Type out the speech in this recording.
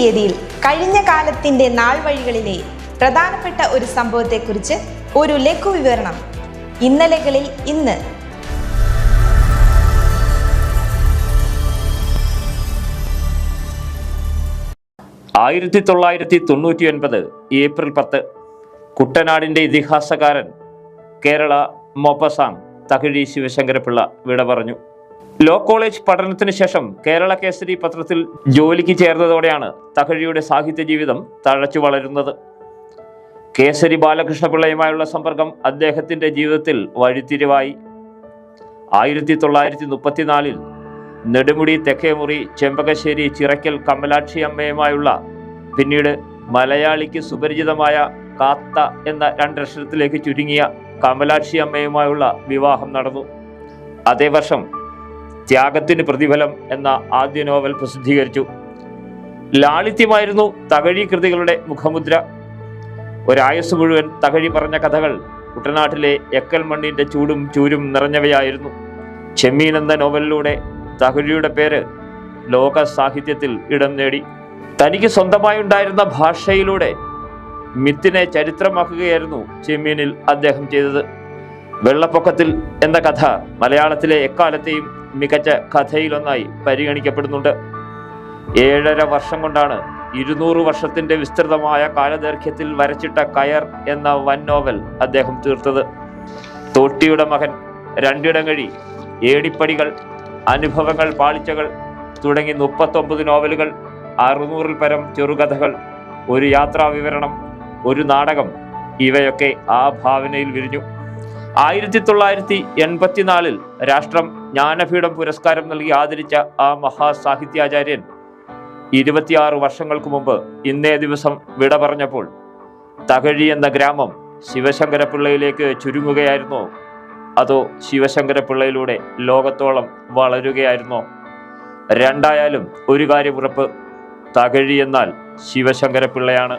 തീയതിയിൽ കഴിഞ്ഞ കാലത്തിന്റെ നാൾ വഴികളിലെ പ്രധാനപ്പെട്ട ഒരു സംഭവത്തെക്കുറിച്ച് ഒരു ലഘു വിവരണം ഇന്നലകളിൽ ഇന്ന്. ആയിരത്തി തൊള്ളായിരത്തി തൊണ്ണൂറ്റി ഒൻപത് ഏപ്രിൽ പത്ത് കുട്ടനാടിന്റെ ഇതിഹാസകാരൻ കേരള മൊപ്പസാം തകഴി ശിവശങ്കരപിള്ള വിട പറഞ്ഞു. ലോ കോളേജ് പഠനത്തിന് ശേഷം കേരള കേസരി പത്രത്തിൽ ജോലിക്ക് ചേർന്നതോടെയാണ് തകഴിയുടെ സാഹിത്യ ജീവിതം തഴച്ചു വളരുന്നത്. കേസരി ബാലകൃഷ്ണപിള്ളയുമായുള്ള സമ്പർക്കം അദ്ദേഹത്തിന്റെ ജീവിതത്തിൽ വഴിത്തിരിവായി. ആയിരത്തി തൊള്ളായിരത്തി മുപ്പത്തിനാലിൽ നെടുമുടി തെക്കേമുറി ചെമ്പകശ്ശേരി ചിറക്കൽ കമലാക്ഷി അമ്മയുമായുള്ള പിന്നീട് മലയാളിക്ക് സുപരിചിതമായ കാത്ത എന്ന രണ്ടക്ഷരത്തിലേക്ക് ചുരുങ്ങിയ കമലാക്ഷി അമ്മയുമായുള്ള വിവാഹം നടന്നു. അതേ വർഷം ത്യാഗത്തിന് പ്രതിഫലം എന്ന ആദ്യ നോവൽ പ്രസിദ്ധീകരിച്ചു. ലാളിത്യമായിരുന്നു തകഴി കൃതികളുടെ മുഖമുദ്ര. ഒരായുസ് മുഴുവൻ തകഴി പറഞ്ഞ കഥകൾ കുട്ടനാട്ടിലെ എക്കൽ മണ്ണിന്റെ ചൂടും ചൂരും നിറഞ്ഞവയായിരുന്നു. ചെമ്മീൻ എന്ന നോവലിലൂടെ തകഴിയുടെ പേര് ലോക സാഹിത്യത്തിൽ ഇടം നേടി. തനിക്ക് സ്വന്തമായി ഉണ്ടായിരുന്ന ഭാഷയിലൂടെ മിത്തിനെ ചരിത്രമാക്കുകയായിരുന്നു ചെമ്മീനിൽ അദ്ദേഹം ചെയ്തത്. വെള്ളപ്പൊക്കത്തിൽ എന്ന കഥ മലയാളത്തിലെ എക്കാലത്തെയും മികച്ച കഥയിലൊന്നായി പരിഗണിക്കപ്പെടുന്നുണ്ട്. ഏഴര വർഷം കൊണ്ടാണ് ഇരുന്നൂറ് വർഷത്തിന്റെ വിസ്തൃതമായ കാലദൈർഘ്യത്തിൽ വരച്ചിട്ട കയർ എന്ന വൻ നോവൽ അദ്ദേഹം തീർത്തത്. തോട്ടിയുടെ മകൻ രണ്ടിടങ്ങഴി ഏടിപ്പടികൾ അനുഭവങ്ങൾ പാളിച്ചകൾ തുടങ്ങി മുപ്പത്തൊമ്പത് നോവലുകൾ അറുന്നൂറിൽ പരം ചെറുകഥകൾ ഒരു യാത്രാ വിവരണം ഒരു നാടകം ഇവയൊക്കെ ആ ഭാവനയിൽ വിരിഞ്ഞു. ആയിരത്തി തൊള്ളായിരത്തി എൺപത്തിനാലിൽ രാഷ്ട്രം ജ്ഞാനപീഠം പുരസ്കാരം നൽകി ആദരിച്ച ആ മഹാസാഹിത്യാചാര്യൻ ഇരുപത്തിയാറ് വർഷങ്ങൾക്ക് മുമ്പ് ഇന്നേ ദിവസം വിട പറഞ്ഞപ്പോൾ തകഴി എന്ന ഗ്രാമം ശിവശങ്കരപിള്ളയിലേക്ക് ചുരുങ്ങുകയായിരുന്നോ. അതോ ശിവശങ്കരപിള്ളയിലൂടെ ലോകത്തോളം വളരുകയായിരുന്നോ. രണ്ടായാലും ഒരു കാര്യം ഉറപ്പ് തകഴി എന്നാൽ ശിവശങ്കരപിള്ളയാണ്